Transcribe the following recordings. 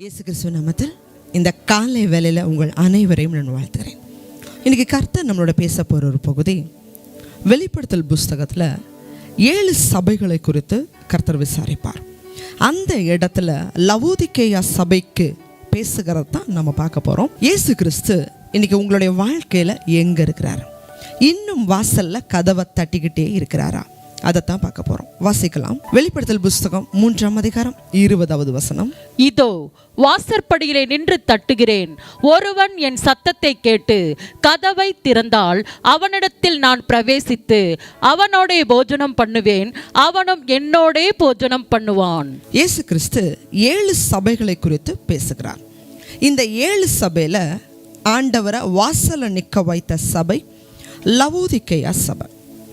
இயேசு கிறிஸ்துவ நாமத்தில் இந்த காலை வேலையில் உங்கள் அனைவரையும் நான் வாழ்த்துகிறேன் இன்றைக்கி கர்த்தர் நம்மளோட பேச போகிற ஒரு பகுதி வெளிப்படுத்தல் புஸ்தகத்தில் ஏழு சபைகளை குறித்து கர்த்தர் விசாரிப்பார். அந்த இடத்துல லவோதிக்கேயா சபைக்கு பேசுகிறது தான் நம்ம பார்க்க போகிறோம் இயேசு கிறிஸ்து இன்றைக்கி உங்களுடைய வாழ்க்கையில் எங்கே இருக்கிறார்? இன்னும் வாசலில் கதவை தட்டிக்கிட்டே இருக்கிறாரா? அதைத்தான் பார்க்க போகிறோம் வாசிக்கலாம். வெளிப்படுத்தல் புஸ்தகம் மூன்றாம் அதிகாரம் இருபதாவது வசனம். இதோ வாசற்படியிலே நின்று தட்டுகிறேன். ஒருவன் என் சத்தத்தை கேட்டு கதவை திறந்தால் அவனிடத்தில் நான் பிரவேசித்து அவனோடே போஜனம் பண்ணுவேன் அவனும் என்னோடே போஜனம் பண்ணுவான். இயேசு கிறிஸ்து ஏழு சபைகளை குறித்து பேசுகிறார். இந்த ஏழு சபையில் ஆண்டவரை வாசல நிற்க வைத்த சபை லவோதிக்கையா சபை.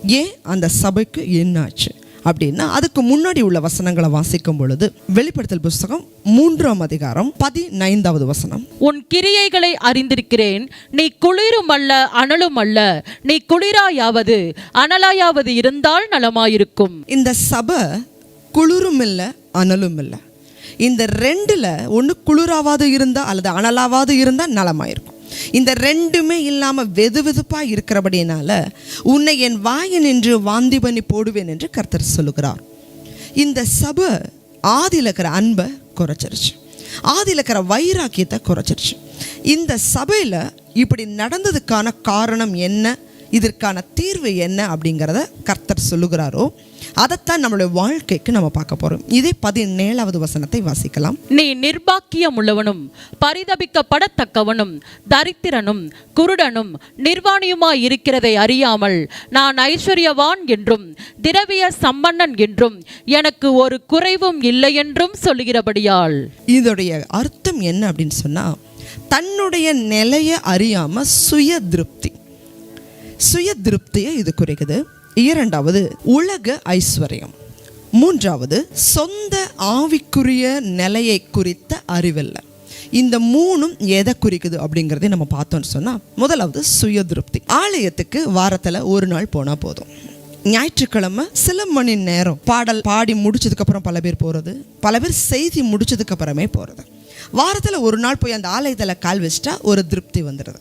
ஏன் அந்த சபைக்கு என்னாச்சு அப்படின்னா அதுக்கு முன்னாடி உள்ள வசனங்களை வாசிக்கும் பொழுது வெளிப்படுத்தல் புஸ்தகம் மூன்றாம் அதிகாரம் பதினைந்தாவது வசனம். உன் கிரியைகளை அறிந்திருக்கிறேன் நீ குளிரும் அல்ல அனலும் அல்ல நீ குளிராயாவது அனலாயாவது இருந்தால் நலமாயிருக்கும். இந்த சபை குளிரும் இல்லை அனலும் இல்லை இந்த ரெண்டில் ஒன்று குளிராவது இருந்தால் அல்லது அனலாவது இருந்தால் நலமாயிருக்கும். இந்த ரெண்டுமே இல்லாமல் வெது வெதுப்பாக இருக்கிறபடினால உன்னை என் வாயை நின்று வாந்தி பண்ணி போடுவேன் என்று கர்த்தர் சொல்லுகிறார். இந்த சபை ஆதியில் இருக்கிற அன்பை குறைச்சிருச்சு. ஆதியில் இருக்கிற வைராக்கியத்தை குறைச்சிருச்சு. இந்த சபையில் இப்படி நடந்ததுக்கான காரணம் என்ன? இதற்கான தீர்வு என்ன அப்படிங்கிறத கர்த்தர் சொல்லுகிறாரோ அதைத்தான் நம்மளுடைய வாழ்க்கைக்கு நம்ம பார்க்க போகிறோம் இதே பதினேழாவது வசனத்தை வாசிக்கலாம். நீ நிர்பாக்கியம் உள்ளவனும் பரிதபிக்கப்படத்தக்கவனும் தரித்திரனும் குருடனும் நிர்வாணியுமாய் இருக்கிறதை அறியாமல் நான் ஐஸ்வர்யவான் என்றும் திரவிய சம்பன்னன் என்றும் எனக்கு ஒரு குறைவும் இல்லை என்றும் சொல்லுகிறபடியால். இதோடைய அர்த்தம் என்ன அப்படின்னு சொன்னால் தன்னுடைய நிலையை அறியாமல் சுய திருப்தி சுய திருப்தியை இது குறிக்குது. இரண்டாவது உலக ஐஸ்வர்யம். மூன்றாவது சொந்த ஆவிக்குரிய நிலையை குறித்த அறிவில்லை. இந்த மூணும் எதை குறிக்குது அப்படிங்கிறதை நம்ம பார்த்தோம்னு சொன்னால் முதலாவது சுய திருப்தி ஆலயத்துக்கு வாரத்தில் ஒரு நாள் போனால் போதும். ஞாயிற்றுக்கிழமை சில மணி நேரம் பாடல் பாடி முடிச்சதுக்கப்புறம் பல பேர் போகிறது பல பேர் செய்தி முடிச்சதுக்கப்புறமே போகிறது வாரத்தில் ஒரு நாள் போய் அந்த ஆலயத்தில் கால் வச்சிட்டா ஒரு திருப்தி வந்துடுது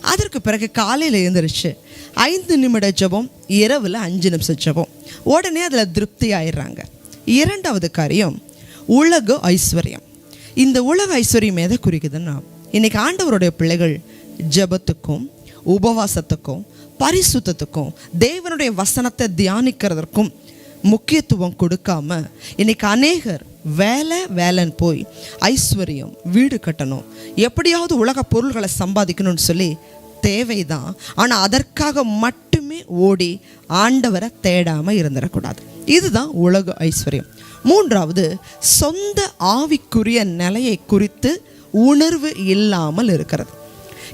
அதற்கு பிறகு காலையில் எழுந்திரிச்சு. ஐந்து நிமிட ஜெபம் இரவில் அஞ்சு நிமிஷம் ஜெபம். உடனே அதில் திருப்தி ஆயிடுறாங்க இரண்டாவது காரியம் உலக ஐஸ்வர்யம். இந்த உலக ஐஸ்வர்யம் எதை குறிக்குதுன்னா இன்னைக்கு ஆண்டவருடைய பிள்ளைகள் ஜெபத்துக்கும் உபவாசத்துக்கும் பரிசுத்தத்துக்கும் தேவனுடைய வசனத்தை தியானிக்கிறதற்கும் முக்கியத்துவம் கொடுக்காம இன்னைக்கு அநேகர் வேலை வேலைன்னு போய் ஐஸ்வர்யம் வீடு கட்டணும். எப்படியாவது உலக பொருள்களை சம்பாதிக்கணும்னு சொல்லி தேவைதான். ஆனால் அதற்காக மட்டுமே ஓடி ஆண்டவரை தேடாமல் இருந்துடக்கூடாது இதுதான் உலக ஐஸ்வர்யம். மூன்றாவது சொந்த ஆவிக்குரிய நிலையை குறித்து உணர்வு இல்லாமல் இருக்கிறது.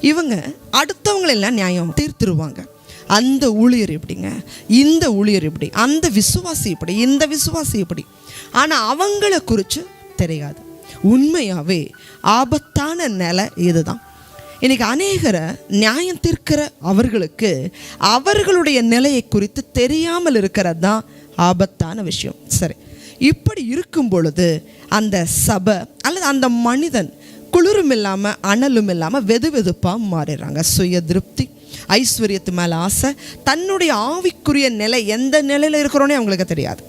இவங்க அடுத்தவங்களெல்லாம் நியாயம் தீர்த்துருவாங்க. அந்த ஊழியர் எப்படிங்க? இந்த ஊழியர் எப்படி? அந்த விசுவாசி இப்படி இந்த விசுவாசி இப்படி ஆனால் அவங்கள குறித்து தெரியாது. உண்மையாகவே ஆபத்தான நிலை இதுதான். இன்னைக்கு அநேகரை நியாயம் தீர்க்கிற அவர்களுக்கு அவர்களுடைய நிலையை குறித்து தெரியாமல் இருக்கிறது தான் ஆபத்தான விஷயம். சரி இப்படி இருக்கும் பொழுது அந்த சபை அல்லது அந்த மனிதன் குளிரும் இல்லாமல் அனலும் இல்லாமல் வெது வெதுப்பாக மாறிடுறாங்க. சுய திருப்தி ஐஸ்வர்யத்து மேலே ஆசை. தன்னுடைய ஆவிக்குரிய நிலை எந்த நிலையில் இருக்கிறோன்னே அவங்களுக்கு தெரியாது.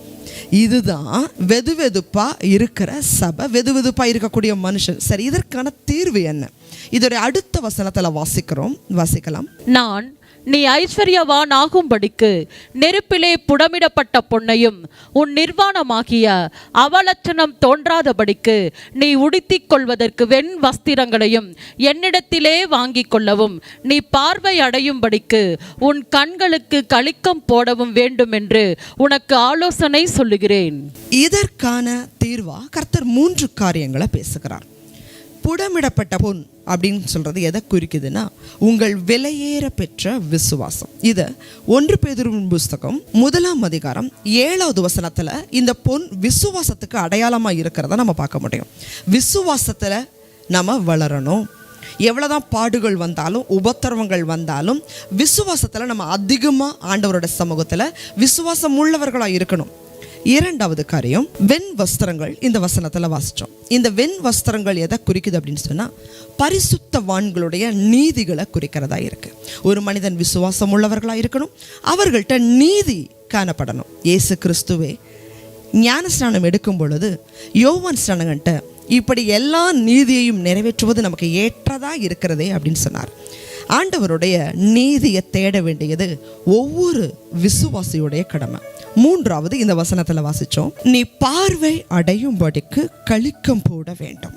இதுதான் வெது வெதுப்பாக இருக்கிற சபை. வெது வெதுப்பாக இருக்கக்கூடிய மனுஷன். சரி இதற்கான தீர்வு என்ன? இதோடைய அடுத்த வசனத்தில் வாசிக்கிறோம். வாசிக்கலாம். நான் நீ ஐஸ்வர்யவான் ஆகும்படிக்கு நெருப்பிலே புடமிடப்பட்ட பொன்னையும் உன் நிர்வாணமாகிய அவலட்சணம் தோன்றாதபடிக்கு நீ உடுத்திக் கொள்வதற்கு வெண் வஸ்திரங்களையும் என்னிடத்திலே வாங்கிக் கொள்ளவும் நீ பார்வை அடையும்படிக்கு உன் கண்களுக்கு களிக்கம் போடவும் வேண்டும் என்று உனக்கு ஆலோசனை சொல்லுகிறேன். இதற்கான தீர்வா கர்த்தர் மூன்று காரியங்களை பேசுகிறார். புடமிடப்பட்ட பொன் அப்படின்னு சொல்கிறது எதை குறிக்குதுன்னா உங்கள் விலையேற பெற்ற விசுவாசம். இதை ஒன்று பேதுருவின் புஸ்தகம் முதலாம் அதிகாரம் ஏழாவது வசனத்தில் இந்த பொன் விசுவாசத்துக்கு அடையாளமாக இருக்கிறத நம்ம பார்க்க முடியும். விசுவாசத்தில் நம்ம வளரணும். எவ்வளோதான் பாடுகள் வந்தாலும் உபத்திரவங்கள் வந்தாலும் விசுவாசத்தில் நம்ம அதிகமாக ஆண்டவரோட சமூகத்தில் விசுவாசம் உள்ளவர்களாக இருக்கணும். இரண்டாவது காரியம் வெண் வஸ்திரங்கள். இந்த வசனத்தில் வாசித்தோம் இந்த வெண் வஸ்திரங்கள் எதை குறிக்குது அப்படின்னு சொன்னால் பரிசுத்தவான்களுடைய நீதிகளை குறிக்கிறதா இருக்கு. ஒரு மனிதன் விசுவாசம் உள்ளவர்களாக இருக்கணும். அவர்கள்ட்ட நீதி காணப்படணும். இயேசு கிறிஸ்துவே ஞானஸ்நானம் எடுக்கும் பொழுது யோவான் ஸ்நானகன்ட்ட இப்படி எல்லா நீதியையும் நிறைவேற்றுவது நமக்கு ஏற்றதாக இருக்கிறதே அப்படின்னு சொன்னார். ஆண்டவருடைய நீதியை தேட வேண்டியது ஒவ்வொரு விசுவாசியுடைய கடமை. மூன்றாவது இந்த வசனத்தில் வாசித்தோம் நீ பார்வை அடையும்படிக்கு கழிக்கம் போட வேண்டும்.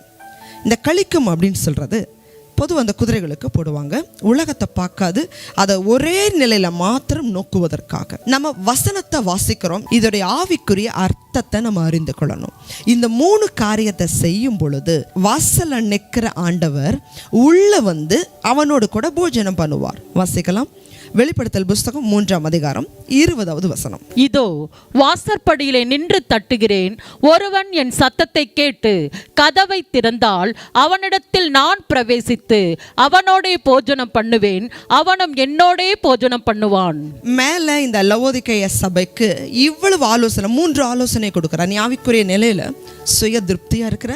இந்த கழிக்கம் அப்படின்னு சொல்கிறது பொதுவாக அந்த குதிரைகளுக்கு போடுவாங்க. உலகத்தை பார்க்காது. அதை ஒரே நிலையில மாத்திரம் நோக்குவதற்காக. நம்ம வசனத்தை வாசிக்கிறோம். இதோடைய ஆவிக்குரிய அர்த்தத்தை நம்ம அறிந்து கொள்ளணும். இந்த மூணு காரியத்தை செய்யும் பொழுது வாசல நிற்கிற ஆண்டவர் உள்ள வந்து அவனோடு கூட போஜனம் பண்ணுவார். வாசிக்கலாம். வெளிப்படுத்தல் புஸ்தகம் மூன்றாம் அதிகாரம் இருபதாவது வசனம். இதோ வாசற்படியிலே நின்று தட்டுகிறேன். ஒருவன் என் சத்தத்தை கேட்டு கதவை திறந்தால் அவனிடத்தில் நான் பிரவேசித்து அவனோடே போஜனம் பண்ணுவேன். அவனும் என்னோடே போஜனம் பண்ணுவான். மேலே இந்த லவோதிக்கைய சபைக்கு இவ்வளவு ஆலோசனை மூன்று ஆலோசனை கொடுக்குறார். நீ ஆவிக்குரிய நிலையில சுய திருப்தியாக இருக்கிற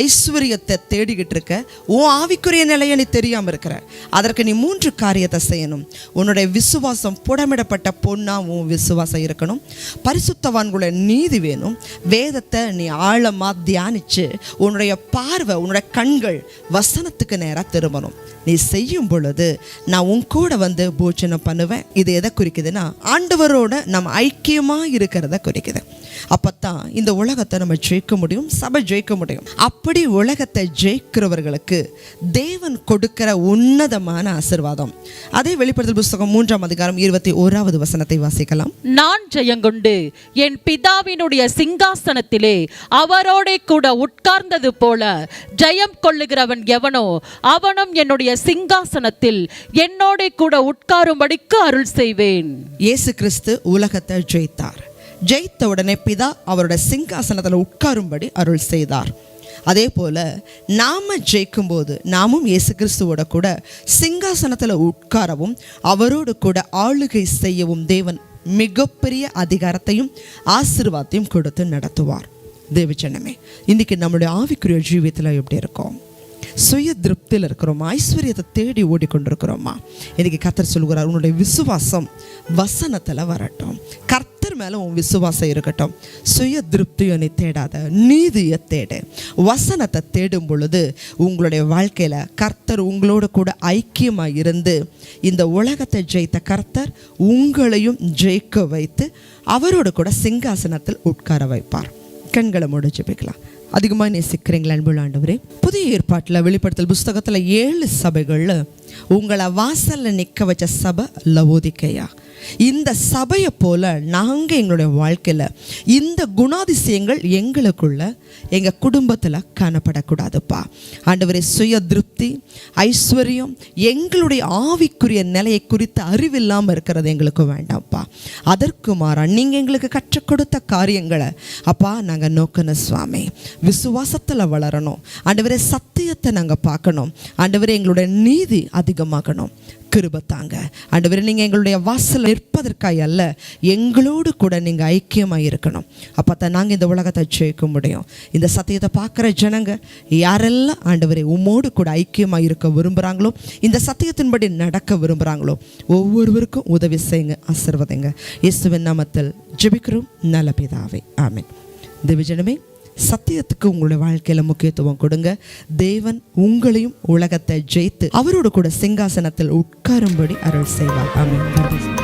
ஐஸ்வர்யத்தை தேடிக்கிட்டு இருக்க உன் ஆவிக்குரிய நிலையை நீ தெரியாமல் இருக்கிற. அதற்கு நீ மூன்று காரியத்தை செய்யணும். உன்னுடைய விசுவாசம் புடமிடப்பட்ட பொண்ணாக உன் விசுவாசம் இருக்கணும். பரிசுத்தவான்களுடைய நீதி வேணும். வேதத்தை நீ ஆழமாக தியானித்து உன்னுடைய பார்வை உன்னுடைய கண்கள் வசனத்துக்கு நேராக திரும்பணும். நீ செய்யும் பொழுது நான் உன் கூட வந்து போஜனம் பண்ணுவேன். இது எதை குறிக்குதுன்னா ஆண்டவரோட நம்ம ஐக்கியமாக இருக்கிறத குறிக்குது. அப்பத்தான் இந்த உலகத்தை நம்ம ஜெயிக்க முடியும் சபை ஜெயிக்க முடியும். அப்படி உலகத்தை ஜெயிக்கிறவர்களுக்கு தேவன் கொடுக்கிற உன்னதமான ஆசிர்வாதம். அதே வெளிப்படுத்தல் புஸ்தகம் மூன்றாம் அதிகாரம் இருபத்தி ஓராவது வசனத்தை வாசிக்கலாம். நான் ஜெயங்கொண்டு என் பிதாவினுடைய சிங்காசனத்திலே அவரோடே கூட உட்கார்ந்தது போல ஜெயம் கொள்ளுகிறவன் எவனோ அவனும் என்னுடைய சிங்காசனத்தில் என்னோடே கூட உட்காரும்படிக்கு அருள் செய்வேன். இயேசு கிறிஸ்து உலகத்தை ஜெயித்தார். ஜெயித்த உடனே பிதா அவரோட சிங்காசனத்தில் உட்காரும்படி அருள் செய்தார். அதே போல நாம ஜெயிக்கும்போது நாமும் இயேசு கிறிஸ்துவோட கூட சிங்காசனத்தில் உட்காரவும் அவரோடு கூட ஆளுகை செய்யவும் தேவன் மிகப்பெரிய அதிகாரத்தையும் ஆசிர்வாதத்தையும் கொடுத்து நடத்துவார். தேவஜனமே இன்னைக்கு நம்மளுடைய ஆவிக்குரிய ஜீவியத்தில் எப்படி இருக்கோம்? சுய திருப்தியில் இருக்கிறோமா? ஐஸ்வர்யத்தை தேடி ஓடிக்கொண்டிருக்கிறோமா? இன்றைக்கி கத்தர் சொல்கிறார் உன்னுடைய விசுவாசம் வசனத்தில் வரட்டும். மேலே உன் விசுவாசம் இருக்கட்டும். சுய திருப்தியை நீ தேடாத நீதியை தேடு. வசனத்தை தேடும் பொழுது உங்களுடைய வாழ்க்கையில் கர்த்தர் உங்களோட கூட ஐக்கியமாக இருந்து இந்த உலகத்தை ஜெயித்த கர்த்தர் உங்களையும் ஜெயிக்க வைத்து அவரோட கூட சிங்காசனத்தில் உட்கார வைப்பார். கண்களை முடிச்சு ஜெபிக்கலாம். அதிகமாக நேசிக்கிறீங்களா அன்புள்ள ஆண்டவரே? புதிய ஏற்பாட்டில் வெளிப்படுத்தல் புஸ்தகத்தில் ஏழு சபைகளில் உங்களை வாசலில் நிற்க வச்ச சபை லவோதிக்கையா. இந்த சபையை போல் நாங்கள் எங்களுடைய வாழ்க்கையில் இந்த குணாதிசயங்கள் எங்களுக்குள்ள எங்கள் குடும்பத்தில் காணப்படக்கூடாதுப்பா. ஆண்டவரே சுய திருப்தி ஐஸ்வர்யம் எங்களுடைய ஆவிக்குரிய நிலையை குறித்து அறிவில்லாமல் இருக்கிறது எங்களுக்கு வேண்டாம்ப்பா. அதற்கு மாறா நீங்கள் எங்களுக்கு கற்றுக் கொடுத்த காரியங்களை அப்பா நாங்கள் நோக்கணும் சுவாமி. விசுவாசத்தில் வளரணும். ஆண்டவரே சத்தியத்தை நாங்கள் பார்க்கணும். ஆண்டவரே எங்களுடைய நீதி அதிகமாகணும். கிருபத்தாங்க ஆண்டவர் நீங்கள் எங்களுடைய வாசல் நிற்பதற்காய் அல்ல எங்களோடு கூட நீங்கள் ஐக்கியமாக இருக்கணும். அப்போ தான் நாங்கள் இந்த உலகத்தை ஜெயிக்க முடியும். இந்த சத்தியத்தை பார்க்குற ஜனங்க யாரெல்லாம் ஆண்டவரை உம்மோடு கூட ஐக்கியமாக இருக்க விரும்புகிறாங்களோ இந்த சத்தியத்தின்படி நடக்க விரும்புகிறாங்களோ ஒவ்வொருவருக்கும் உதவி செய்யுங்க ஆசிர்வதைங்க. இயேசுவின் நாமத்தில் ஜெபிக்கிறோம். நல்ல பிதாவே. ஆமென். விஜனமே சத்தியத்துக்கு உங்களுடைய வாழ்க்கையில் முக்கியத்துவம் கொடுங்க. தேவன் உங்களையும் உலகத்தை ஜெயித்து அவரோடு கூட சிங்காசனத்தில் உட்காரும்படி அருள் செய்வார். ஆமென்.